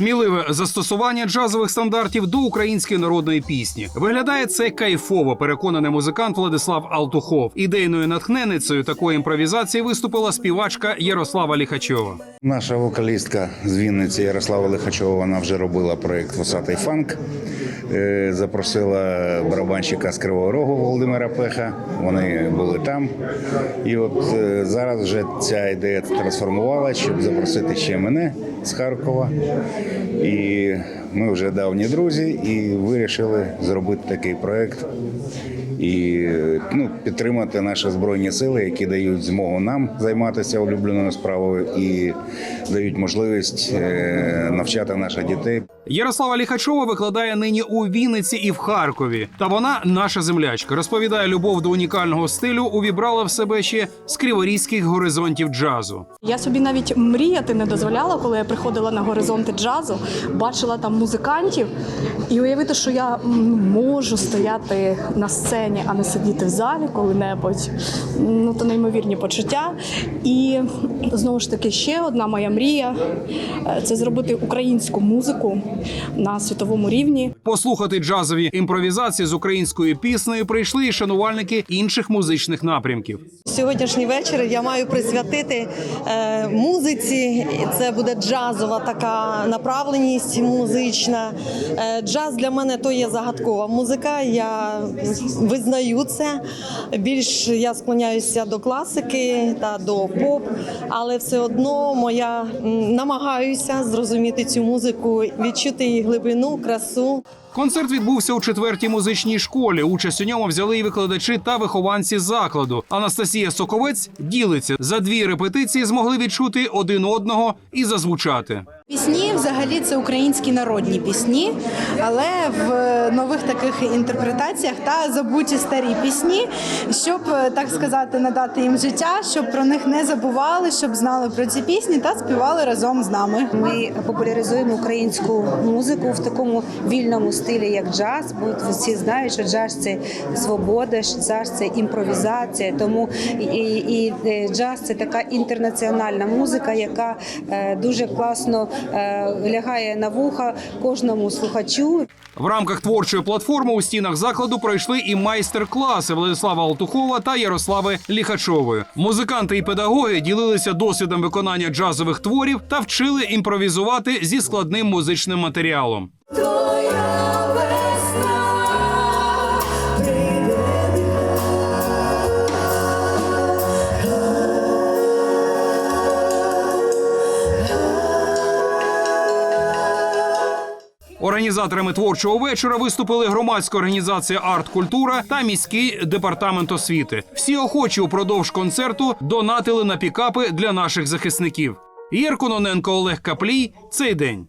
Сміливе застосування джазових стандартів до української народної пісні. Виглядає це кайфово, переконаний музикант Владислав Алтухов. Ідейною натхненницею такої імпровізації виступила співачка Ярослава Ліхачова. Наша вокалістка з Вінниці Ярослава Лихачова вона вже робила проект Вусатий фанк. Е, Запросила барабанщика з Кривого Рогу Володимира Пеха. Вони були там. І от е, зараз вже ця ідея трансформувалася, щоб запросити ще мене з Харкова. І ми вже давні друзі і вирішили зробити такий проєкт і ну, підтримати наші збройні сили, які дають змогу нам займатися улюбленою справою і дають можливість е, навчати наших дітей. Ярослава Ліхачова викладає нині у Вінниці і в Харкові. Та вона наша землячка. Розповідає, любов до унікального стилю увібрала в себе ще з криворізьких горизонтів джазу. Я собі навіть мріяти не дозволяла, коли я приходила на горизонти джазу, бачила там музикантів, і уявити, що я можу стояти на сцені, а не сидіти в залі коли-небудь. Ну то неймовірні почуття. І знову ж таки, ще одна моя мрія е, це зробити українську музику на світовому рівні. Послухати джазові імпровізації з українською піснею прийшли і шанувальники інших музичних напрямків. Сьогоднішній вечір я маю присвятити е, музиці. Це буде джазова така направленість музична. Е, джаз для мене то є загадкова музика. Я визнаю це. Більш я склоняюся до класики та до поп, але все одно моя намагаюся зрозуміти цю музику, відчути її глибину, красу. Концерт відбувся у четвертій музичній школі. Участь у ньому взяли і викладачі та вихованці закладу. Анастасія Соковець ділиться за дві репетиції, змогли відчути один одного і зазвучати. Пісні взагалі це українські народні пісні, але в нових таких інтерпретаціях та забуті старі пісні, щоб так сказати, надати їм життя, щоб про них не забували, щоб знали про ці пісні та співали разом з нами. Ми популяризуємо українську музику в такому вільному стилі, як джаз. Бо всі знають, що джаз це свобода, що джаз це імпровізація. Тому і, і, і е, джаз це така інтернаціональна музика, яка е, дуже класно е, лягає на вуха кожному слухачу. В рамках творчої платформи у стінах закладу пройшли і майстер-класи Владислава Алтухова та Ярослави Ліхачової. Музиканти і педагоги ділилися досвідом виконання джазових творів та вчили імпровізувати зі складним музичним матеріалом. Організаторами творчого вечора виступили громадська організація Арт Культура та міський департамент освіти. Всі охочі упродовж концерту донатили на пікапи для наших захисників. Єркононенко Олег Каплій цей день.